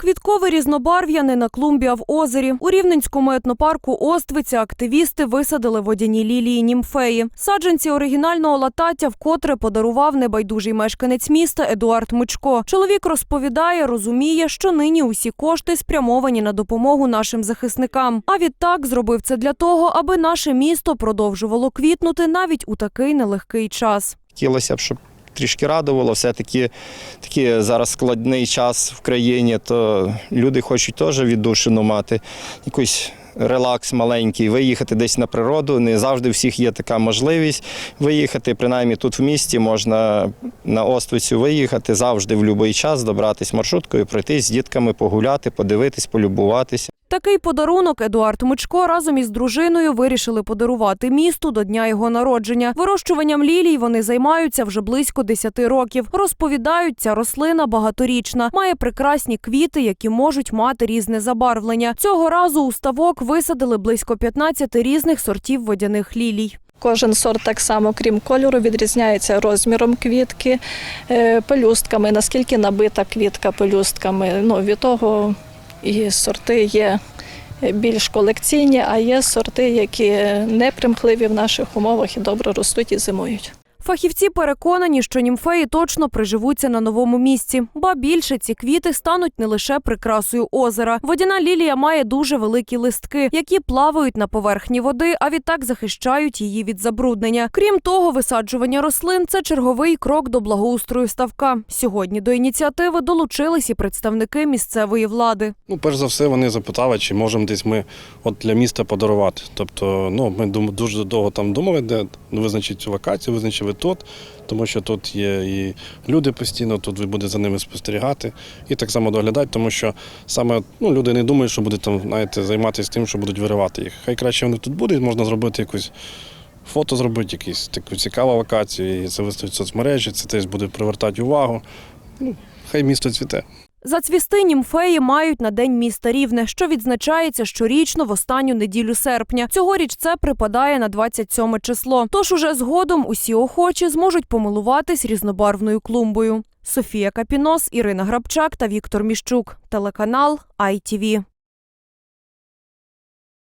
Квіткове різнобарв'я не на клумбі, в озері. У рівненському етнопарку Оствиця активісти висадили водяні лілії німфеї. Саджанці оригінального латаття вкотре подарував небайдужий мешканець міста Едуард Мичко. Чоловік розповідає, розуміє, що нині усі кошти спрямовані на допомогу нашим захисникам. А відтак зробив це для того, аби наше місто продовжувало квітнути навіть у такий нелегкий час. Хотілося б, щоб трішки радувало. Все-таки такий зараз складний час в країні, то люди хочуть теж віддушину мати, якийсь релакс маленький, виїхати десь на природу. Не завжди всіх є така можливість виїхати. Принаймні тут в місті можна на Оствицю виїхати завжди в будь-який час, добратись маршруткою, пройтись з дітками, погуляти, подивитись, полюбуватися. Такий подарунок Едуард Мичко разом із дружиною вирішили подарувати місту до дня його народження. Вирощуванням лілій вони займаються вже близько 10 років. Розповідають, ця рослина багаторічна, має прекрасні квіти, які можуть мати різне забарвлення. Цього разу у ставок висадили близько 15 різних сортів водяних лілій. Кожен сорт так само, крім кольору, відрізняється розміром квітки, е, пелюстками, наскільки набита квітка пелюстками. Ну, від того і сорти є більш колекційні, а є сорти, які непримхливі в наших умовах і добре ростуть і зимують. Фахівці переконані, що німфеї точно приживуться на новому місці, ба більше ці квіти стануть не лише прикрасою озера. Водяна лілія має дуже великі листки, які плавають на поверхні води, а відтак захищають її від забруднення. Крім того, висаджування рослин це черговий крок до благоустрою ставка. Сьогодні до ініціативи долучились і представники місцевої влади. Ну, перш за все, вони запитали, чи можемо десь ми от для міста подарувати. Тобто, ну, ми дуже довго там думали, де визначити цю локацію, визначили тут, тому що тут є і люди постійно, тут буде за ними спостерігати і так само доглядати, тому що саме ну, люди не думають, що будуть там, знаєте, займатися тим, що будуть виривати їх. Хай краще вони тут будуть, можна зробити якусь. Фото зробити, якісь таку цікаву локацію, і це виставить в соцмережі, це теж буде привертати увагу. Ну, хай місто цвіте. Зацвісти німфеї мають на день міста Рівне, що відзначається щорічно в останню неділю серпня. Цьогоріч це припадає на 27 число. Тож уже згодом усі охочі зможуть помилуватись різнобарвною клумбою. Софія Капінос, Ірина Грабчак та Віктор Міщук. Телеканал ITV.